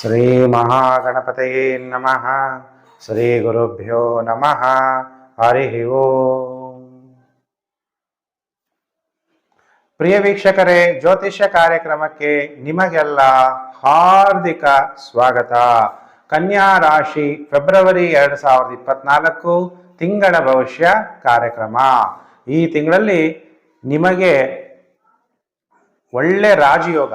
ಶ್ರೀ ಮಹಾಗಣಪತಯೇ ನಮಃ. ಶ್ರೀ ಗುರುಭ್ಯೋ ನಮಃ. ಹರಿ ಓಂ. ಪ್ರಿಯ ವೀಕ್ಷಕರೇ, ಜ್ಯೋತಿಷ್ಯ ಕಾರ್ಯಕ್ರಮಕ್ಕೆ ನಿಮಗೆಲ್ಲ ಹಾರ್ದಿಕ ಸ್ವಾಗತ. ಕನ್ಯಾ ರಾಶಿ, ಫೆಬ್ರವರಿ ಎರಡು ಸಾವಿರದ ಇಪ್ಪತ್ನಾಲ್ಕು ತಿಂಗಳ ಭವಿಷ್ಯ ಕಾರ್ಯಕ್ರಮ. ಈ ತಿಂಗಳಲ್ಲಿ ನಿಮಗೆ ಒಳ್ಳೆ ರಾಜಯೋಗ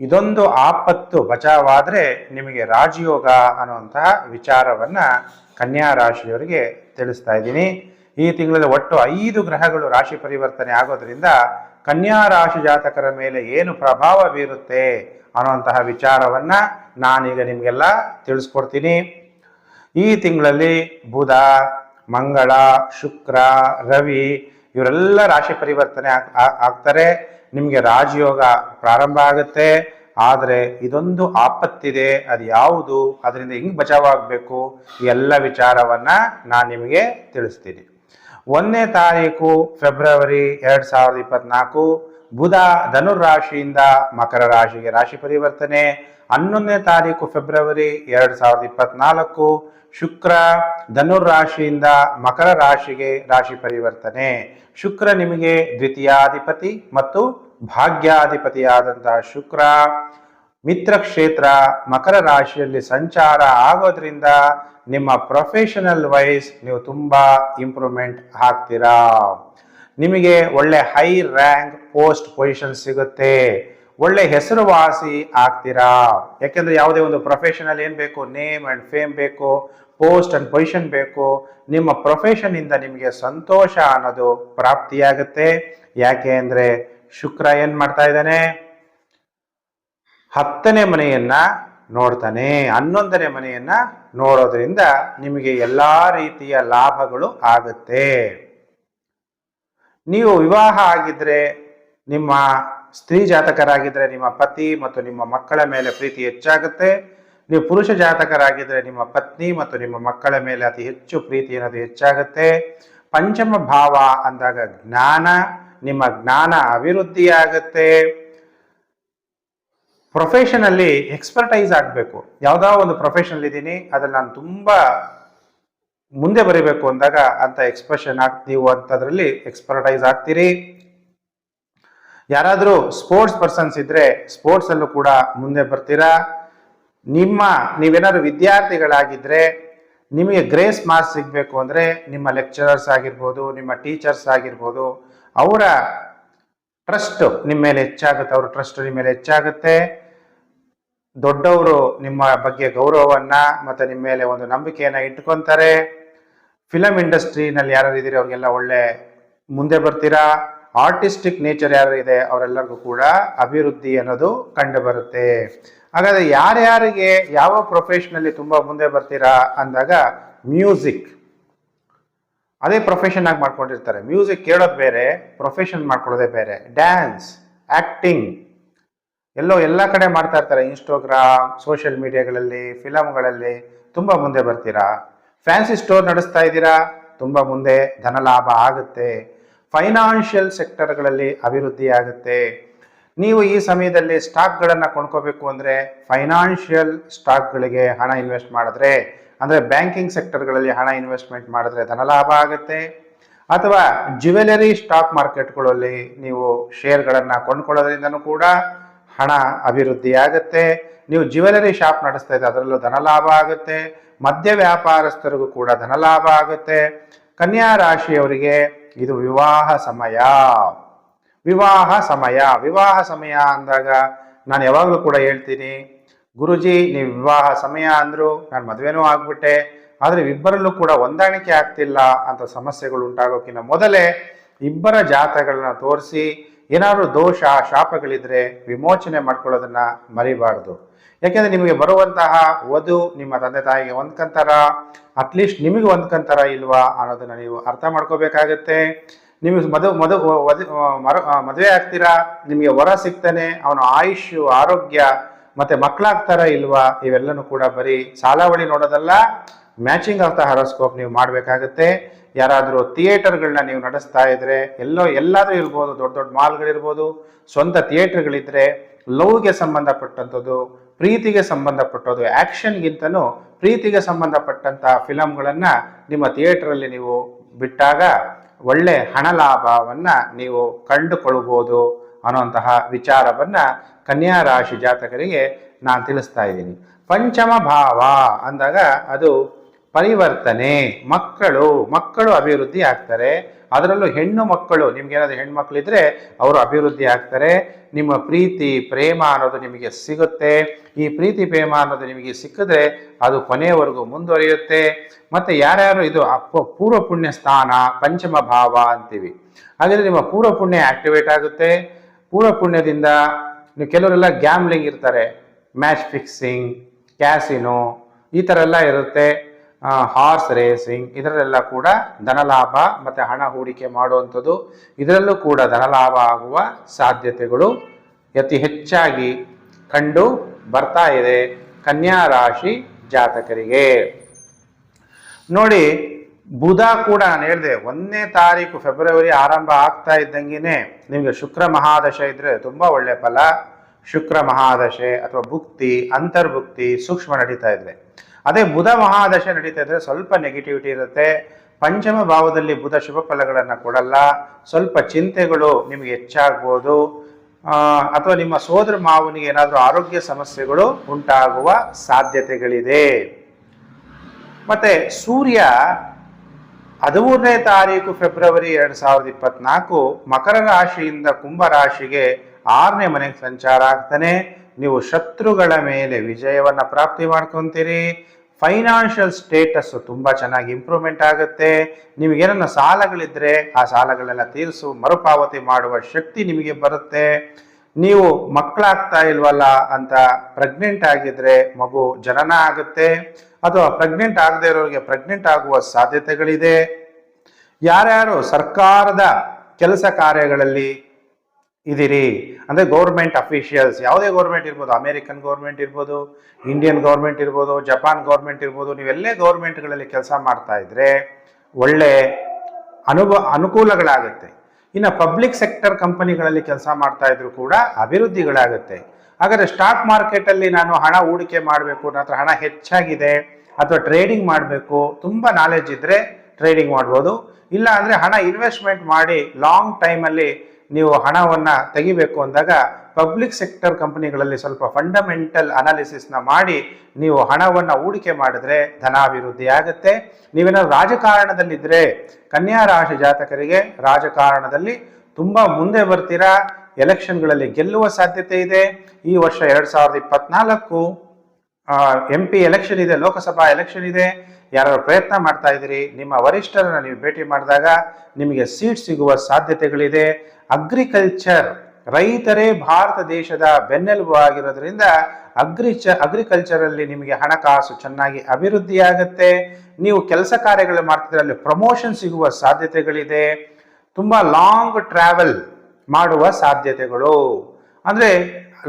ಇದೊಂದು ಆಪತ್ತು, ಬಚಾವಾದರೆ ನಿಮಗೆ ರಾಜಯೋಗ ಅನ್ನುವಂತಹ ವಿಚಾರವನ್ನ ಕನ್ಯಾ ರಾಶಿಯವರಿಗೆ ತಿಳಿಸ್ತಾ ಇದ್ದೀನಿ. ಈ ತಿಂಗಳಲ್ಲಿ ಒಟ್ಟು ಐದು ಗ್ರಹಗಳು ರಾಶಿ ಪರಿವರ್ತನೆ ಆಗೋದ್ರಿಂದ ಕನ್ಯಾ ರಾಶಿ ಜಾತಕರ ಮೇಲೆ ಏನು ಪ್ರಭಾವ ಬೀರುತ್ತೆ ಅನ್ನುವಂತಹ ವಿಚಾರವನ್ನ ನಾನೀಗ ನಿಮಗೆಲ್ಲ ತಿಳಿಸ್ಕೊಡ್ತೀನಿ. ಈ ತಿಂಗಳಲ್ಲಿ ಬುಧ, ಮಂಗಳ, ಶುಕ್ರ, ರವಿ ಇವರೆಲ್ಲ ರಾಶಿ ಪರಿವರ್ತನೆ ಆಗ್- ಆಗ್ತಾರೆ. ನಿಮಗೆ ರಾಜಯೋಗ ಪ್ರಾರಂಭ ಆಗುತ್ತೆ, ಆದರೆ ಇದೊಂದು ಆಪತ್ತಿದೆ, ಅದು ಯಾವುದು, ಅದರಿಂದ ಹೆಂಗೆ ಬಚಾವಾಗಬೇಕು, ಎಲ್ಲ ವಿಚಾರವನ್ನ ನಾನು ನಿಮಗೆ ತಿಳಿಸ್ತೀನಿ. ಒಂದನೇ ತಾರೀಕು ಫೆಬ್ರವರಿ ಎರಡು ಸಾವಿರದ ಇಪ್ಪತ್ನಾಲ್ಕು ಬುಧ ಧನುರ್ ರಾಶಿಯಿಂದ ಮಕರ ರಾಶಿಗೆ ರಾಶಿ ಪರಿವರ್ತನೆ. ಹನ್ನೊಂದನೇ ತಾರೀಕು ಫೆಬ್ರವರಿ ಎರಡು ಸಾವಿರದ ಇಪ್ಪತ್ನಾಲ್ಕು. ಶುಕ್ರ ಧನುರ್ ರಾಶಿಯಿಂದ ಮಕರ ರಾಶಿಗೆ ರಾಶಿ ಪರಿವರ್ತನೆ. ಶುಕ್ರ ನಿಮಗೆ ದ್ವಿತೀಯಾಧಿಪತಿ ಮತ್ತು ಭಾಗ್ಯಾಧಿಪತಿಯಾದಂತಹ ಶುಕ್ರ. ಮಿತ್ರ ಕ್ಷೇತ್ರ ಮಕರ ರಾಶಿಯಲ್ಲಿ ಸಂಚಾರ ಆಗೋದ್ರಿಂದ ನಿಮ್ಮ ಪ್ರೊಫೆಷನಲ್ ವೈಸ್ ನೀವು ತುಂಬಾ ಇಂಪ್ರೂವ್ಮೆಂಟ್ ಆಗ್ತೀರಾ. ನಿಮಗೆ ಒಳ್ಳೆ ಹೈ ರ್ಯಾಂಕ್ ಪೋಸ್ಟ್ ಪೊಸಿಷನ್ ಸಿಗುತ್ತೆ. ಒಳ್ಳೆ ಹೆಸರುವಾಸಿ ಆಗ್ತೀರಾ? ಯಾಕೆಂದ್ರೆ ಯಾವುದೇ ಒಂದು ಪ್ರೊಫೆಷನಲ್ ಏನು ಬೇಕು ನೇಮ್ ಅಂಡ್ ಫೇಮ್ ಬೇಕು ಪೋಸ್ಟ್ ಅಂಡ್ ಪೊಸಿಷನ್ ಬೇಕು, ನಿಮ್ಮ ಪ್ರೊಫೆಷನ್ ಇಂದ ನಿಮಗೆ ಸಂತೋಷ ಅನ್ನೋದು ಪ್ರಾಪ್ತಿಯಾಗುತ್ತೆ. ಯಾಕೆ ಅಂದರೆ ಶುಕ್ರ ಏನು ಮಾಡ್ತಾ ಇದ್ದಾನೆ? ಹತ್ತನೇ ಮನೆಯನ್ನ ನೋಡ್ತಾನೆ. ಹನ್ನೊಂದನೇ ಮನೆಯನ್ನ ನೋಡೋದ್ರಿಂದ ನಿಮಗೆ ಎಲ್ಲಾ ರೀತಿಯ ಲಾಭಗಳು ಆಗುತ್ತೆ. ನೀವು ವಿವಾಹ ಆಗಿದ್ರೆ ನಿಮ್ಮ ಸ್ತ್ರೀ ಜಾತಕರಾಗಿದ್ರೆ ನಿಮ್ಮ ಪತಿ ಮತ್ತು ನಿಮ್ಮ ಮಕ್ಕಳ ಮೇಲೆ ಪ್ರೀತಿ ಹೆಚ್ಚಾಗುತ್ತೆ. ನೀವು ಪುರುಷ ಜಾತಕರಾಗಿದ್ರೆ ನಿಮ್ಮ ಪತ್ನಿ ಮತ್ತು ನಿಮ್ಮ ಮಕ್ಕಳ ಮೇಲೆ ಅತಿ ಹೆಚ್ಚು ಪ್ರೀತಿ ಅನ್ನೋದು ಹೆಚ್ಚಾಗುತ್ತೆ. ಪಂಚಮ ಭಾವ ಅಂದಾಗ ಜ್ಞಾನ, ನಿಮ್ಮ ಜ್ಞಾನ ಅಭಿವೃದ್ಧಿಯಾಗುತ್ತೆ ಪ್ರೊಫೆಷನಲ್ಲಿ ಎಕ್ಸ್ಪರ್ಟೈಸ್ ಆಗಬೇಕು. ಯಾವುದೋ ಒಂದು ಪ್ರೊಫೆಷನಲ್ ಇದ್ದೀನಿ ಅದ್ರಲ್ಲಿ ನಾನು ತುಂಬಾ ಮುಂದೆ ಬರೀಬೇಕು ಅಂದಾಗ ಅಂತ ಎಕ್ಸ್ಪ್ರೆಷನ್ ಆಗ್ತೀವೋ ಅಂತದ್ರಲ್ಲಿ ಎಕ್ಸ್ಪರ್ಟೈಸ್ ಆಗ್ತೀರಿ ಯಾರಾದರೂ ಸ್ಪೋರ್ಟ್ಸ್ ಪರ್ಸನ್ಸ್ ಇದ್ರೆ ಸ್ಪೋರ್ಟ್ಸ್ ಅಲ್ಲೂ ಕೂಡ ಮುಂದೆ ಬರ್ತೀರಾ? ನಿಮ್ಮ, ನೀವೇನಾದ್ರು ವಿದ್ಯಾರ್ಥಿಗಳಾಗಿದ್ರೆ ನಿಮಗೆ ಗ್ರೇಸ್ ಮಾರ್ಕ್ಸ್ ಸಿಗಬೇಕು ಅಂದರೆ ನಿಮ್ಮ ಲೆಕ್ಚರರ್ಸ್ ಆಗಿರ್ಬೋದು, ನಿಮ್ಮ ಟೀಚರ್ಸ್ ಆಗಿರ್ಬೋದು, ಅವರ ಟ್ರಸ್ಟ್ ನಿಮ್ಮ ಮೇಲೆ ಹೆಚ್ಚಾಗುತ್ತೆ, ಅವ್ರ ಟ್ರಸ್ಟ್ ನಿಮ್ಮ ಮೇಲೆ ಹೆಚ್ಚಾಗುತ್ತೆ. ದೊಡ್ಡವರು ನಿಮ್ಮ ಬಗ್ಗೆ ಗೌರವವನ್ನು ಮತ್ತು ನಿಮ್ಮ ಮೇಲೆ ಒಂದು ನಂಬಿಕೆಯನ್ನು ಇಟ್ಕೊಂತಾರೆ. ಫಿಲಂ ಇಂಡಸ್ಟ್ರಿನಲ್ಲಿ ಯಾರು ಇದ್ದೀರಿ, ಅವ್ರಿಗೆಲ್ಲ ಒಳ್ಳೆ ಮುಂದೆ ಬರ್ತೀರಾ? ಆರ್ಟಿಸ್ಟಿಕ್ ನೇಚರ್ ಯಾರು ಇದೆ, ಅವರೆಲ್ಲರಿಗೂ ಕೂಡ ಅಭಿವೃದ್ಧಿ ಅನ್ನೋದು ಕಂಡು ಬರುತ್ತೆ. ಹಾಗಾದ್ರೆ ಯಾರ್ಯಾರಿಗೆ ಯಾವ ಪ್ರೊಫೆಷನಲ್ಲಿ ತುಂಬಾ ಮುಂದೆ ಬರ್ತೀರಾ ಅಂದಾಗ ಮ್ಯೂಸಿಕ್ ಅದೇ ಪ್ರೊಫೆಷನ್ ಆಗಿ ಮಾಡ್ಕೊಂಡಿರ್ತಾರೆ. ಮ್ಯೂಸಿಕ್ ಕೇಳೋದು ಬೇರೆ ಪ್ರೊಫೆಷನ್ ಮಾಡ್ಕೊಳ್ಳೋದೇ ಬೇರೆ. ಡ್ಯಾನ್ಸ್ ಆ್ಯಕ್ಟಿಂಗ್ ಎಲ್ಲೋ ಎಲ್ಲ ಕಡೆ ಮಾಡ್ತಾ ಇರ್ತಾರೆ. ಇನ್ಸ್ಟಾಗ್ರಾಮ್ ಸೋಷಿಯಲ್ ಮೀಡಿಯಾಗಳಲ್ಲಿ ಫಿಲಮ್ಗಳಲ್ಲಿ ತುಂಬಾ ಮುಂದೆ ಬರ್ತೀರಾ? ಫ್ಯಾನ್ಸಿ ಸ್ಟೋರ್ ನಡೆಸ್ತಾ ಇದ್ದೀರಾ? ತುಂಬ ಮುಂದೆ ಧನ ಲಾಭ ಆಗುತ್ತೆ. ಫೈನಾನ್ಷಿಯಲ್ ಸೆಕ್ಟರ್ಗಳಲ್ಲಿ ಅಭಿವೃದ್ಧಿ ಆಗುತ್ತೆ. ನೀವು ಈ ಸಮಯದಲ್ಲಿ ಸ್ಟಾಕ್ಗಳನ್ನು ಕೊಂಡ್ಕೋಬೇಕು ಅಂದರೆ ಫೈನಾನ್ಷಿಯಲ್ ಸ್ಟಾಕ್ಗಳಿಗೆ ಹಣ ಇನ್ವೆಸ್ಟ್ ಮಾಡಿದ್ರೆ, ಅಂದರೆ ಬ್ಯಾಂಕಿಂಗ್ ಸೆಕ್ಟರ್ಗಳಲ್ಲಿ ಹಣ ಇನ್ವೆಸ್ಟ್ಮೆಂಟ್ ಮಾಡಿದ್ರೆ ಧನಲಾಭ ಆಗುತ್ತೆ. ಅಥವಾ ಜ್ಯುವೆಲರಿ ಸ್ಟಾಕ್ ಮಾರ್ಕೆಟ್ಗಳಲ್ಲಿ ನೀವು ಶೇರ್ಗಳನ್ನು ಕೊಂಡ್ಕೊಳ್ಳೋದ್ರಿಂದನೂ ಕೂಡ ಹಣ ಅಭಿವೃದ್ಧಿ ಆಗುತ್ತೆ. ನೀವು ಜ್ಯುವೆಲರಿ ಶಾಪ್ ನಡೆಸ್ತಾ ಇದ್ದರೆ ಅದರಲ್ಲೂ ಧನಲಾಭ ಆಗುತ್ತೆ. ಮದ್ಯ ವ್ಯಾಪಾರಸ್ಥರಿಗೂ ಕೂಡ ಧನಲಾಭ ಆಗುತ್ತೆ. ಕನ್ಯಾ ರಾಶಿಯವರಿಗೆ ಇದು ವಿವಾಹ ಸಮಯ. ವಿವಾಹ ಸಮಯ. ವಿವಾಹ ಸಮಯ ಅಂದಾಗ ನಾನು ಯಾವಾಗಲೂ ಕೂಡ ಹೇಳ್ತೀನಿ, ಗುರುಜಿ ನೀವು ವಿವಾಹ ಸಮಯ ಅಂದರು ನಾನು ಮದುವೆನೂ ಆಗ್ಬಿಟ್ಟೆ, ಆದರೆ ಇಬ್ಬರಲ್ಲೂ ಕೂಡ ಹೊಂದಾಣಿಕೆ ಆಗ್ತಿಲ್ಲ ಅಂತ ಸಮಸ್ಯೆಗಳು ಉಂಟಾಗೋಕ್ಕಿಂತ ಮೊದಲೇ ಇಬ್ಬರ ಜಾತ್ರೆಗಳನ್ನ ತೋರಿಸಿ ಏನಾದರೂ ದೋಷ, ಶಾಪಗಳಿದ್ರೆ ವಿಮೋಚನೆ ಮಾಡ್ಕೊಳ್ಳೋದನ್ನ ಮರಿಬಾರ್ದು. ಯಾಕೆಂದ್ರೆ ನಿಮಗೆ ಬರುವಂತಹ ವಧು ನಿಮ್ಮ ತಂದೆ ತಾಯಿಗೆ ಹೊಂದ್ಕಂತಾರ ಅಟ್ಲೀಸ್ಟ್ ನಿಮಗೆ ಹೊಂದ್ಕಂತಾರ ಇಲ್ವಾ ಅನ್ನೋದನ್ನ ನೀವು ಅರ್ಥ ಮಾಡ್ಕೋಬೇಕಾಗತ್ತೆ. ನಿಮಗೆ ಮದು ಮದು ಮದುವೆ ಆಗ್ತೀರಾ, ನಿಮಗೆ ವರ ಸಿಗ್ತಾನೆ, ಅವನ ಆಯುಷ್ ಆರೋಗ್ಯ ಮತ್ತೆ ಮಕ್ಕಳಾಗ್ತಾರ ಇಲ್ವಾ, ಇವೆಲ್ಲನೂ ಕೂಡ ಬರೀ ಸಾಲಾವಳಿ ನೋಡೋದಲ್ಲ ಮ್ಯಾಚಿಂಗ್ ಆಫ್ ದ ಹಾರೋಸ್ಕೋಪ್ ನೀವು ಮಾಡಬೇಕಾಗುತ್ತೆ. ಯಾರಾದರೂ ಥಿಯೇಟರ್ಗಳನ್ನ ನೀವು ನಡೆಸ್ತಾ ಇದ್ರೆ, ಎಲ್ಲೋ ಎಲ್ಲಾದರೂ ಇರ್ಬೋದು, ದೊಡ್ಡ ದೊಡ್ಡ ಮಾಲ್ಗಳಿರ್ಬೋದು ಸ್ವಂತ ಥಿಯೇಟರ್ಗಳಿದ್ರೆ ಲವ್ಗೆ ಸಂಬಂಧಪಟ್ಟಂಥದ್ದು, ಪ್ರೀತಿಗೆ ಸಂಬಂಧಪಟ್ಟದ್ದು ಆ್ಯಕ್ಷನ್ಗಿಂತನೂ ಪ್ರೀತಿಗೆ ಸಂಬಂಧಪಟ್ಟಂತಹ ಫಿಲಮ್ಗಳನ್ನು ನಿಮ್ಮ ಥಿಯೇಟ್ರಲ್ಲಿ ನೀವು ಬಿಟ್ಟಾಗ ಒಳ್ಳೆ ಹಣ ಲಾಭವನ್ನು ನೀವು ಕಂಡುಕೊಳ್ಬೋದು ಅನ್ನುವಂತಹ ವಿಚಾರವನ್ನ ಕನ್ಯಾ ರಾಶಿ ಜಾತಕರಿಗೆ ನಾನು ತಿಳಿಸ್ತಾ ಇದ್ದೀನಿ. ಪಂಚಮ ಭಾವ ಅಂದಾಗ ಅದು ಪರಿವರ್ತನೆ, ಮಕ್ಕಳು ಮಕ್ಕಳು ಅಭಿವೃದ್ಧಿ ಆಗ್ತಾರೆ. ಅದರಲ್ಲೂ ಹೆಣ್ಣು ಮಕ್ಕಳು, ನಿಮ್ಗೆ ಹೆಣ್ಣು ಮಕ್ಕಳಿದ್ರೆ ಅವರು ಅಭಿವೃದ್ಧಿ ಆಗ್ತಾರೆ. ನಿಮ್ಮ ಪ್ರೀತಿ, ಪ್ರೇಮ ಅನ್ನೋದು ನಿಮಗೆ ಸಿಗುತ್ತೆ. ಈ ಪ್ರೀತಿ, ಪ್ರೇಮ ಅನ್ನೋದು ನಿಮಗೆ ಸಿಕ್ಕಿದ್ರೆ ಅದು ಕೊನೆಯವರೆಗೂ ಮುಂದುವರಿಯುತ್ತೆ. ಮತ್ತೆ ಯಾರ್ಯಾರು ಇದು ಪೂರ್ವ ಪುಣ್ಯ ಸ್ಥಾನ, ಪಂಚಮ ಭಾವ ಅಂತೀವಿ. ಹಾಗಾದ್ರೆ ನಿಮ್ಮ ಪೂರ್ವ ಪುಣ್ಯ ಆಕ್ಟಿವೇಟ್ ಆಗುತ್ತೆ. ಪೂರ್ವ ಪುಣ್ಯದಿಂದ ಕೆಲವರೆಲ್ಲ ಗ್ಯಾಮ್ಲಿಂಗ್ ಇರ್ತಾರೆ. ಮ್ಯಾಚ್ ಫಿಕ್ಸಿಂಗ್ ಕ್ಯಾಸಿನೋ ಈ ಥರ ಎಲ್ಲ ಇರುತ್ತೆ. ಹಾರ್ಸ್ ರೇಸಿಂಗ್ ಇದರಲ್ಲೆಲ್ಲ ಕೂಡ ಧನಲಾಭ ಮತ್ತು ಹಣ ಹೂಡಿಕೆ ಮಾಡುವಂಥದ್ದು. ಇದರಲ್ಲೂ ಕೂಡ ಧನಲಾಭ ಆಗುವ ಸಾಧ್ಯತೆಗಳು ಅತಿ ಹೆಚ್ಚಾಗಿ ಕಂಡು ಬರ್ತಾ ಇದೆ ಕನ್ಯಾ ರಾಶಿ ಜಾತಕರಿಗೆ. ನೋಡಿ ಬುಧ ಕೂಡ ನಾನು ಹೇಳಿದೆ, ಒಂದನೇ ತಾರೀಕು ಫೆಬ್ರವರಿ ಆರಂಭ ಆಗ್ತಾ ಇದ್ದಂಗೆ ನಿಮಗೆ ಶುಕ್ರ ಮಹಾದಶ ಇದ್ರೆ ತುಂಬ ಒಳ್ಳೆ ಫಲ. ಶುಕ್ರ ಮಹಾದಶೆ ಅಥವಾ ಭುಕ್ತಿ, ಅಂತರ್ಭುಕ್ತಿ ಸೂಕ್ಷ್ಮ ನಡೀತಾ ಇದ್ರೆ ಅದೇ ಬುಧ ಮಹಾದಶೆ ನಡೀತಾ ಇದ್ರೆ ಸ್ವಲ್ಪ ನೆಗೆಟಿವಿಟಿ ಇರುತ್ತೆ. ಪಂಚಮ ಭಾವದಲ್ಲಿ ಬುಧ ಶುಭ ಫಲಗಳನ್ನು ಕೊಡಲ್ಲ. ಸ್ವಲ್ಪ ಚಿಂತೆಗಳು ನಿಮಗೆ ಹೆಚ್ಚಾಗ್ಬೋದು. ಅಥವಾ ನಿಮ್ಮ ಸೋದರ ಮಾವನಿಗೆ ಏನಾದರೂ ಆರೋಗ್ಯ ಸಮಸ್ಯೆಗಳು ಉಂಟಾಗುವ ಸಾಧ್ಯತೆಗಳಿದೆ. ಮತ್ತೆ ಸೂರ್ಯ ಹದಿಮೂರನೇ ತಾರೀಕು ಫೆಬ್ರವರಿ ಎರಡು ಸಾವಿರದ ಇಪ್ಪತ್ನಾಲ್ಕು ಮಕರ ರಾಶಿಯಿಂದ ಕುಂಭ ರಾಶಿಗೆ ಆರನೇ ಮನೆಗೆ ಸಂಚಾರ ಆಗ್ತಾನೆ. ನೀವು ಶತ್ರುಗಳ ಮೇಲೆ ವಿಜಯವನ್ನ ಪ್ರಾಪ್ತಿ ಮಾಡ್ಕೊಂತೀರಿ. ಫೈನಾನ್ಷಿಯಲ್ ಸ್ಟೇಟಸ್ ತುಂಬಾ ಚೆನ್ನಾಗಿ ಇಂಪ್ರೂವ್ಮೆಂಟ್ ಆಗುತ್ತೆ. ನಿಮಗೇನನ್ನ ಸಾಲಗಳಿದ್ರೆ ಆ ಸಾಲಗಳೆಲ್ಲ ತೀರಿಸು, ಮರುಪಾವತಿ ಮಾಡುವ ಶಕ್ತಿ ನಿಮಗೆ ಬರುತ್ತೆ. ನೀವು ಮಕ್ಕಳಾಗ್ತಾ ಇಲ್ವಲ್ಲ ಅಂತ ಪ್ರೆಗ್ನೆಂಟ್ ಆಗಿದ್ರೆ ಮಗು ಜನನ ಆಗುತ್ತೆ. ಅಥವಾ ಪ್ರೆಗ್ನೆಂಟ್ ಆಗದೆ ಇರೋರಿಗೆ ಪ್ರೆಗ್ನೆಂಟ್ ಆಗುವ ಸಾಧ್ಯತೆಗಳಿದೆ. ಯಾರ್ಯಾರು ಸರ್ಕಾರದ ಕೆಲಸ ಕಾರ್ಯಗಳಲ್ಲಿ ಇದ್ದೀರಿ? ಅಂದರೆ ಗೌರ್ಮೆಂಟ್ ಅಫಿಷಿಯಲ್ಸ್ ಯಾವುದೇ ಗೌರ್ಮೆಂಟ್ ಇರ್ಬೋದು ಅಮೇರಿಕನ್ ಗೌರ್ಮೆಂಟ್ ಇರ್ಬೋದು ಇಂಡಿಯನ್ ಗೌರ್ಮೆಂಟ್ ಇರ್ಬೋದು ಜಪಾನ್ ಗೌರ್ಮೆಂಟ್ ಇರ್ಬೋದು, ನೀವೆಲ್ಲೇ ಗೌರ್ಮೆಂಟ್ಗಳಲ್ಲಿ ಕೆಲಸ ಮಾಡ್ತಾ ಇದ್ರೆ ಒಳ್ಳೆ ಅನುಭವ ಅನುಕೂಲಗಳಾಗುತ್ತೆ. ಇನ್ನು ಪಬ್ಲಿಕ್ ಸೆಕ್ಟರ್ ಕಂಪನಿಗಳಲ್ಲಿ ಕೆಲಸ ಮಾಡ್ತಾ ಇದ್ರು ಕೂಡ ಅಭಿವೃದ್ಧಿಗಳಾಗುತ್ತೆ. ಹಾಗಾದ್ರೆ ಸ್ಟಾಕ್ ಮಾರ್ಕೆಟಲ್ಲಿ ನಾನು ಹಣ ಹೂಡಿಕೆ ಮಾಡಬೇಕು ಹತ್ರ ಹಣ ಹೆಚ್ಚಾಗಿದೆ, ಅಥವಾ ಟ್ರೇಡಿಂಗ್ ಮಾಡಬೇಕು, ತುಂಬ ನಾಲೆಜ್ ಇದ್ರೆ ಟ್ರೇಡಿಂಗ್ ಮಾಡ್ಬೋದು. ಇಲ್ಲ ಅಂದ್ರೆ ಹಣ ಇನ್ವೆಸ್ಟ್ಮೆಂಟ್ ಮಾಡಿ ಲಾಂಗ್ ಟೈಮಲ್ಲಿ ನೀವು ಹಣವನ್ನ ತೆಗಿಬೇಕು ಅಂದಾಗ ಪಬ್ಲಿಕ್ ಸೆಕ್ಟರ್ ಕಂಪನಿಗಳಲ್ಲಿ ಸ್ವಲ್ಪ ಫಂಡಮೆಂಟಲ್ ಅನಾಲಿಸಿಸ್ನ ಮಾಡಿ ನೀವು ಹಣವನ್ನು ಹೂಡಿಕೆ ಮಾಡಿದ್ರೆ ಧನಾಭಿವೃದ್ಧಿ ಆಗುತ್ತೆ. ನೀವೇನಾದ್ರು ರಾಜಕಾರಣದಲ್ಲಿದ್ದರೆ ಕನ್ಯಾ ರಾಶಿ ಜಾತಕರಿಗೆ ರಾಜಕಾರಣದಲ್ಲಿ ತುಂಬ ಮುಂದೆ ಬರ್ತೀರಾ? ಎಲೆಕ್ಷನ್ಗಳಲ್ಲಿ ಗೆಲ್ಲುವ ಸಾಧ್ಯತೆ ಇದೆ. ಈ ವರ್ಷ ಎರಡು ಸಾವಿರದ ಇಪ್ಪತ್ನಾಲ್ಕು ಎಂ ಪಿ ಎಲೆಕ್ಷನ್ ಇದೆ, ಲೋಕಸಭಾ ಎಲೆಕ್ಷನ್ ಇದೆ. ಯಾರು ಪ್ರಯತ್ನ ಮಾಡ್ತಾ ಇದ್ದೀರಿ, ನಿಮ್ಮ ವರಿಷ್ಠರನ್ನ ನೀವು ಭೇಟಿ ಮಾಡಿದಾಗ ನಿಮಗೆ ಸೀಟ್ ಸಿಗುವ ಸಾಧ್ಯತೆಗಳಿದೆ. ಅಗ್ರಿಕಲ್ಚರ್ ರೈತರೇ ಭಾರತ ದೇಶದ ಬೆನ್ನೆಲುಬು ಆಗಿರೋದ್ರಿಂದ ಅಗ್ರಿಚ ಅಗ್ರಿಕಲ್ಚರ್ ಅಲ್ಲಿ ನಿಮಗೆ ಹಣಕಾಸು ಚೆನ್ನಾಗಿ ಅಭಿವೃದ್ಧಿ ಆಗುತ್ತೆ ನೀವು ಕೆಲಸ ಕಾರ್ಯಗಳು ಮಾಡ್ತಿದ್ರಲ್ಲಿ ಪ್ರಮೋಷನ್ ಸಿಗುವ ಸಾಧ್ಯತೆಗಳಿದೆ. ತುಂಬಾ ಲಾಂಗ್ ಟ್ರಾವೆಲ್ ಮಾಡುವ ಸಾಧ್ಯತೆಗಳು. ಅಂದ್ರೆ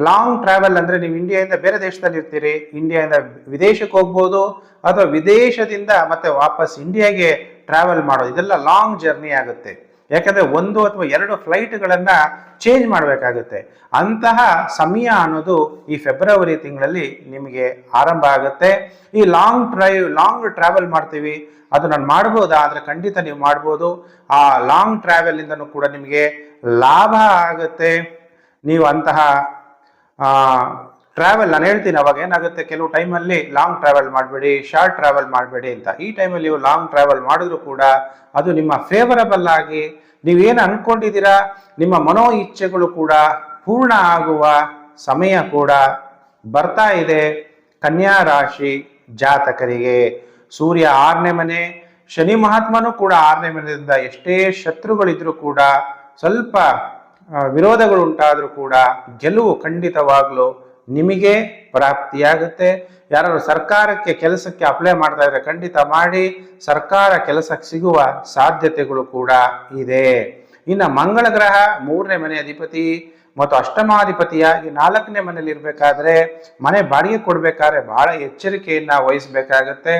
ಲಾಂಗ್ ಟ್ರಾವೆಲ್ ಅಂದ್ರೆ ನೀವು ಇಂಡಿಯಾದಿಂದ ಬೇರೆ ದೇಶದಲ್ಲಿ ಇರ್ತೀರಿ ಇಂಡಿಯಾದಿಂದ ವಿದೇಶಕ್ಕೆ ಹೋಗ್ಬೋದು, ಅಥವಾ ವಿದೇಶದಿಂದ ಮತ್ತೆ ವಾಪಸ್ ಇಂಡಿಯಾಗೆ ಟ್ರಾವೆಲ್ ಮಾಡೋದು. ಇದೆಲ್ಲ ಲಾಂಗ್ ಜರ್ನಿ ಆಗುತ್ತೆ. ಯಾಕಂದ್ರೆ ಒಂದು ಅಥವಾ ಎರಡು ಫ್ಲೈಟ್ಗಳನ್ನು ಚೇಂಜ್ ಮಾಡಬೇಕಾಗುತ್ತೆ. ಅಂತಹ ಸಮಯ ಅನ್ನೋದು ಈ ಫೆಬ್ರವರಿ ತಿಂಗಳಲ್ಲಿ ನಿಮಗೆ ಆರಂಭ ಆಗುತ್ತೆ. ಈ ಲಾಂಗ್ ಡ್ರೈವ್, ಲಾಂಗ್ ಟ್ರಾವೆಲ್ ಮಾಡ್ತೀವಿ. ಅದು ನಾನು ಮಾಡ್ಬೋದಾ? ಆದರೆ ಖಂಡಿತ ನೀವು ಮಾಡ್ಬೋದು. ಆ ಲಾಂಗ್ ಟ್ರಾವೆಲ್ ಇಂದನು ಕೂಡ ನಿಮಗೆ ಲಾಭ ಆಗುತ್ತೆ. ನೀವು ಅಂತಹ ಟ್ರಾವೆಲ್ ನಾನು ಹೇಳ್ತೀನಿ, ಅವಾಗ ಏನಾಗುತ್ತೆ? ಕೆಲವು ಟೈಮಲ್ಲಿ ಲಾಂಗ್ ಟ್ರಾವೆಲ್ ಮಾಡಬೇಡಿ ಶಾರ್ಟ್ ಟ್ರಾವೆಲ್ ಮಾಡಬೇಡಿ ಅಂತ. ಈ ಟೈಮಲ್ಲಿ ನೀವು ಲಾಂಗ್ ಟ್ರಾವೆಲ್ ಮಾಡಿದ್ರು ಕೂಡ ಅದು ನಿಮ್ಮ ಫೇವರಬಲ್ ಆಗಿ ನೀವೇನು ಅನ್ಕೊಂಡಿದ್ದೀರಾ? ನಿಮ್ಮ ಮನೋ ಇಚ್ಛೆಗಳು ಕೂಡ ಪೂರ್ಣ ಆಗುವ ಸಮಯ ಕೂಡ ಬರ್ತಾ ಇದೆ. ಕನ್ಯಾ ರಾಶಿ ಜಾತಕರಿಗೆ. ಸೂರ್ಯ ಆರನೇ ಮನೆ, ಶನಿ ಮಹಾತ್ಮನೂ ಕೂಡ ಆರನೇ ಮನೆಯಿಂದ ಎಷ್ಟೇ ಶತ್ರುಗಳಿದ್ರೂ ಕೂಡ ಸ್ವಲ್ಪ ವಿರೋಧಗಳು ಉಂಟಾದ್ರೂ ಕೂಡ ಗೆಲುವು ಖಂಡಿತವಾಗ್ಲೂ ನಿಮಗೆ ಪ್ರಾಪ್ತಿಯಾಗುತ್ತೆ. ಯಾರು ಸರ್ಕಾರಕ್ಕೆ ಕೆಲಸಕ್ಕೆ ಅಪ್ಲೈ ಮಾಡ್ತಾ ಇದ್ರೆ ಖಂಡಿತ ಮಾಡಿ, ಸರ್ಕಾರ ಕೆಲಸಕ್ಕೆ ಸಿಗುವ ಸಾಧ್ಯತೆಗಳು ಕೂಡ ಇದೆ. ಇನ್ನು ಮಂಗಳ ಗ್ರಹ ಮೂರನೇ ಮನೆ ಅಧಿಪತಿ ಮತ್ತು ಅಷ್ಟಮಾಧಿಪತಿಯಾಗಿ ನಾಲ್ಕನೇ ಮನೇಲಿ ಇರಬೇಕಾದ್ರೆ ಮನೆ ಬಾಡಿಗೆ ಕೊಡ್ಬೇಕಾದ್ರೆ ಬಹಳ ಎಚ್ಚರಿಕೆಯನ್ನ ವಹಿಸಬೇಕಾಗತ್ತೆ.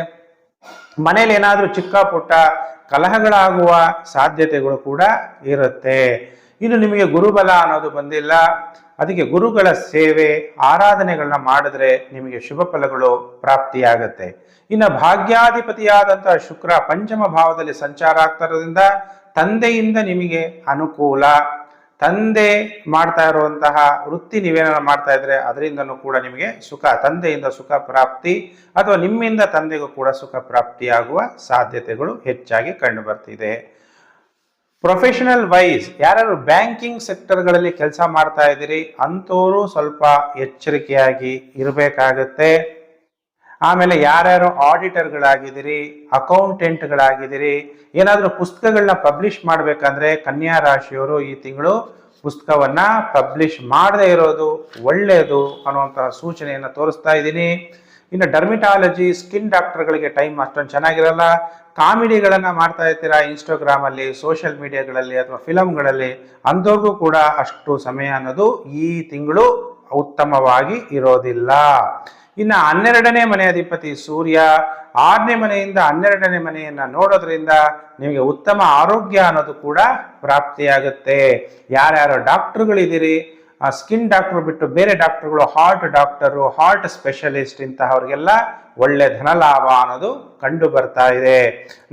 ಮನೇಲಿ ಏನಾದರೂ ಚಿಕ್ಕ ಪುಟ್ಟ ಕಲಹಗಳಾಗುವ ಸಾಧ್ಯತೆಗಳು ಕೂಡ ಇರುತ್ತೆ. ಇನ್ನು ನಿಮಗೆ ಗುರುಬಲ ಅನ್ನೋದು ಬಂದಿಲ್ಲ. ಅದಕ್ಕೆ ಗುರುಗಳ ಸೇವೆ, ಆರಾಧನೆಗಳನ್ನ ಮಾಡಿದ್ರೆ ನಿಮಗೆ ಶುಭ ಫಲಗಳು ಪ್ರಾಪ್ತಿಯಾಗತ್ತೆ. ಇನ್ನು ಭಾಗ್ಯಾಧಿಪತಿಯಾದಂತಹ ಶುಕ್ರ ಪಂಚಮ ಭಾವದಲ್ಲಿ ಸಂಚಾರ ಆಗ್ತಿರೋದ್ರಿಂದ ತಂದೆಯಿಂದ ನಿಮಗೆ ಅನುಕೂಲ. ತಂದೆ ಮಾಡ್ತಾ ಇರುವಂತಹ ವೃತ್ತಿ ನೀವೇನಾದ್ರು ಮಾಡ್ತಾ ಇದ್ರೆ ಅದರಿಂದನೂ ಕೂಡ ನಿಮಗೆ ಸುಖ, ತಂದೆಯಿಂದ ಸುಖ ಪ್ರಾಪ್ತಿ ಅಥವಾ ನಿಮ್ಮಿಂದ ತಂದೆಗೂ ಕೂಡ ಸುಖ ಪ್ರಾಪ್ತಿಯಾಗುವ ಸಾಧ್ಯತೆಗಳು ಹೆಚ್ಚಾಗಿ ಕಂಡು ಬರ್ತಿದೆ. ಪ್ರೊಫೆಷನಲ್ ವೈಸ್ ಯಾರು ಬ್ಯಾಂಕಿಂಗ್ ಸೆಕ್ಟರ್ಗಳಲ್ಲಿ ಕೆಲಸ ಮಾಡ್ತಾ ಇದ್ದೀರಿ ಅಂಥವರು ಸ್ವಲ್ಪ ಎಚ್ಚರಿಕೆಯಾಗಿ ಇರಬೇಕಾಗತ್ತೆ. ಆಮೇಲೆ ಯಾರ್ಯಾರು ಆಡಿಟರ್ಗಳಾಗಿದ್ದೀರಿ ಅಕೌಂಟೆಂಟ್ಗಳಾಗಿದ್ದೀರಿ ಏನಾದರೂ ಪುಸ್ತಕಗಳನ್ನ ಪಬ್ಲಿಷ್ ಮಾಡಬೇಕಂದ್ರೆ ಕನ್ಯಾ ರಾಶಿಯವರು ಈ ತಿಂಗಳು ಪುಸ್ತಕವನ್ನ ಪಬ್ಲಿಷ್ ಮಾಡದೇ ಇರೋದು ಒಳ್ಳೆಯದು ಅನ್ನುವಂತಹ ಸೂಚನೆಯನ್ನು ತೋರಿಸ್ತಾ ಇದ್ದೀನಿ. ಇನ್ನು ಡರ್ಮಿಟಾಲಜಿ ಸ್ಕಿನ್ ಡಾಕ್ಟರ್ಗಳಿಗೆ ಟೈಮ್ ಅಷ್ಟೊಂದು ಚೆನ್ನಾಗಿರಲ್ಲ. ಕಾಮಿಡಿಗಳನ್ನು ಮಾಡ್ತಾ ಇರ್ತೀರಾ ಇನ್ಸ್ಟಾಗ್ರಾಮಲ್ಲಿ ಸೋಷಿಯಲ್ ಮೀಡಿಯಾಗಳಲ್ಲಿ ಅಥವಾ ಫಿಲಮ್ಗಳಲ್ಲಿ ಅಂಥವ್ರಿಗೂ ಕೂಡ ಅಷ್ಟು ಸಮಯ ಅನ್ನೋದು ಈ ತಿಂಗಳು ಉತ್ತಮವಾಗಿ ಇರೋದಿಲ್ಲ. ಇನ್ನು ಹನ್ನೆರಡನೇ ಮನೆ ಅಧಿಪತಿ ಸೂರ್ಯ, ಆರನೇ ಮನೆಯಿಂದ ಹನ್ನೆರಡನೇ ಮನೆಯನ್ನ ನೋಡೋದ್ರಿಂದ ನಿಮಗೆ ಉತ್ತಮ ಆರೋಗ್ಯ ಅನ್ನೋದು ಕೂಡ ಪ್ರಾಪ್ತಿಯಾಗುತ್ತೆ. ಯಾರ್ಯಾರು ಡಾಕ್ಟರ್ಗಳಿದ್ದೀರಿ ಆ ಸ್ಕಿನ್ ಡಾಕ್ಟರ್ ಬಿಟ್ಟು ಬೇರೆ ಡಾಕ್ಟರ್ಗಳು ಹಾರ್ಟ್ ಡಾಕ್ಟರು ಹಾರ್ಟ್ ಸ್ಪೆಷಲಿಸ್ಟ್ ಇಂತಹವ್ರಿಗೆಲ್ಲ ಒಳ್ಳೆ ಧನಲಾಭ ಅನ್ನೋದು ಕಂಡು ಬರ್ತಾ ಇದೆ.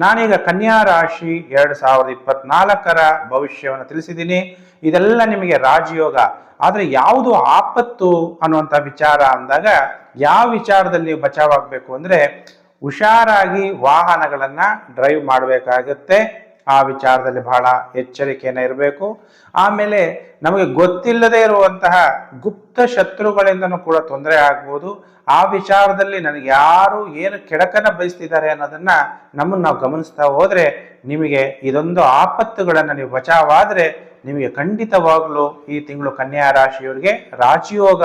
ನಾನೀಗ ಕನ್ಯಾ ರಾಶಿ ಎರಡು ಸಾವಿರದ ಇಪ್ಪತ್ನಾಲ್ಕರ ಭವಿಷ್ಯವನ್ನು ತಿಳಿಸಿದ್ದೀನಿ. ಇದೆಲ್ಲ ನಿಮಗೆ ರಾಜಯೋಗ. ಆದರೆ ಯಾವುದು ಆಪತ್ತು ಅನ್ನುವಂಥ ವಿಚಾರ ಅಂದಾಗ ಯಾವ ವಿಚಾರದಲ್ಲಿ ನೀವು ಬಚಾವಾಗಬೇಕು ಅಂದರೆ ಹುಷಾರಾಗಿ ವಾಹನಗಳನ್ನು ಡ್ರೈವ್ ಮಾಡಬೇಕಾಗತ್ತೆ. ಆ ವಿಚಾರದಲ್ಲಿ ಬಹಳ ಎಚ್ಚರಿಕೆಯನ್ನು ಇರಬೇಕು. ಆಮೇಲೆ ನಮಗೆ ಗೊತ್ತಿಲ್ಲದೆ ಇರುವಂತಹ ಗುಪ್ತ ಶತ್ರುಗಳಿಂದನೂ ಕೂಡ ತೊಂದರೆ ಆಗ್ಬೋದು. ಆ ವಿಚಾರದಲ್ಲಿ ನನಗೆ ಯಾರು ಏನು ಕೆಡಕನ ಬಯಸ್ತಿದ್ದಾರೆ ಅನ್ನೋದನ್ನ ನಮ್ಮನ್ನು ನಾವು ಗಮನಿಸ್ತಾ ಹೋದ್ರೆ ನಿಮಗೆ ಇದೊಂದು ಆಪತ್ತುಗಳನ್ನು ನೀವು ಬಚಾವಾದ್ರೆ ನಿಮಗೆ ಖಂಡಿತವಾಗ್ಲೂ ಈ ತಿಂಗಳು ಕನ್ಯಾ ರಾಶಿಯವರಿಗೆ ರಾಜಯೋಗ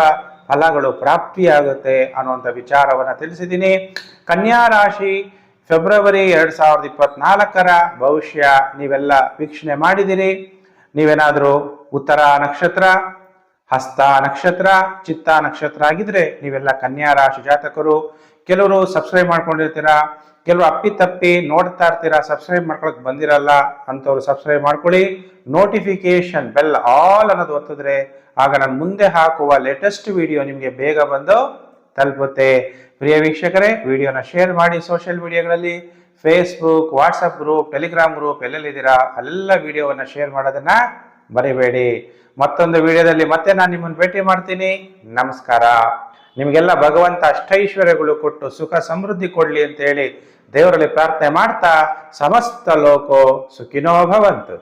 ಫಲಗಳು ಪ್ರಾಪ್ತಿಯಾಗುತ್ತೆ ಅನ್ನುವಂಥ ವಿಚಾರವನ್ನು ತಿಳಿಸಿದ್ದೀನಿ. ಕನ್ಯಾ ರಾಶಿ ಫೆಬ್ರವರಿ ಎರಡು ಸಾವಿರದ ಇಪ್ಪತ್ನಾಲ್ಕರ ಭವಿಷ್ಯ ನೀವೆಲ್ಲ ವೀಕ್ಷಣೆ ಮಾಡಿದಿರಿ. ನೀವೇನಾದರೂ ಉತ್ತರ ನಕ್ಷತ್ರ, ಹಸ್ತ ನಕ್ಷತ್ರ, ಚಿತ್ತ ನಕ್ಷತ್ರ ಆಗಿದ್ರೆ ನೀವೆಲ್ಲ ಕನ್ಯಾ ರಾಶಿ ಜಾತಕರು. ಕೆಲವರು ಸಬ್ಸ್ಕ್ರೈಬ್ ಮಾಡ್ಕೊಂಡಿರ್ತೀರಾ, ಕೆಲವರು ಅಪ್ಪಿ ತಪ್ಪಿ ನೋಡ್ತಾ ಇರ್ತೀರಾ ಸಬ್ಸ್ಕ್ರೈಬ್ ಮಾಡ್ಕೊಳಕ್ ಬಂದಿರಲ್ಲ ಅಂಥವ್ರು ಸಬ್ಸ್ಕ್ರೈಬ್ ಮಾಡ್ಕೊಳ್ಳಿ. ನೋಟಿಫಿಕೇಶನ್ ಬೆಲ್ ಆಲ್ ಅನ್ನೋದು ಒತ್ತಿದ್ರೆ ಆಗ ನಾನು ಮುಂದೆ ಹಾಕುವ ಲೇಟೆಸ್ಟ್ ವಿಡಿಯೋ ನಿಮಗೆ ಬೇಗ ಬಂದು ತಲುಪುತ್ತೆ. ಪ್ರಿಯ ವೀಕ್ಷಕರೇ, ವಿಡಿಯೋನ ಶೇರ್ ಮಾಡಿ social ಮೀಡಿಯಾಗಳಲ್ಲಿ Facebook WhatsApp group Telegram group ಎಲ್ಲೆಲ್ಲಿದ್ದೀರಾ, ಅಲ್ಲೆಲ್ಲ ವಿಡಿಯೋವನ್ನು ಶೇರ್ ಮಾಡೋದನ್ನ ಮರಿಬೇಡಿ. ಮತ್ತೊಂದು ವಿಡಿಯೋದಲ್ಲಿ ಮತ್ತೆ ನಾನು ನಿಮ್ಮನ್ನು ಭೇಟಿ ಮಾಡ್ತೀನಿ. ನಮಸ್ಕಾರ. ನಿಮಗೆಲ್ಲ ಭಗವಂತ ಅಷ್ಟೈಶ್ವರ್ಯಗಳು ಕೊಟ್ಟು ಸುಖ ಸಮೃದ್ಧಿ ಕೊಡಲಿ ಅಂತೇಳಿ ದೇವರಲ್ಲಿ ಪ್ರಾರ್ಥನೆ ಮಾಡ್ತಾ ಸಮಸ್ತ ಲೋಕೋ ಸುಖಿನೋ ಭವಂತು.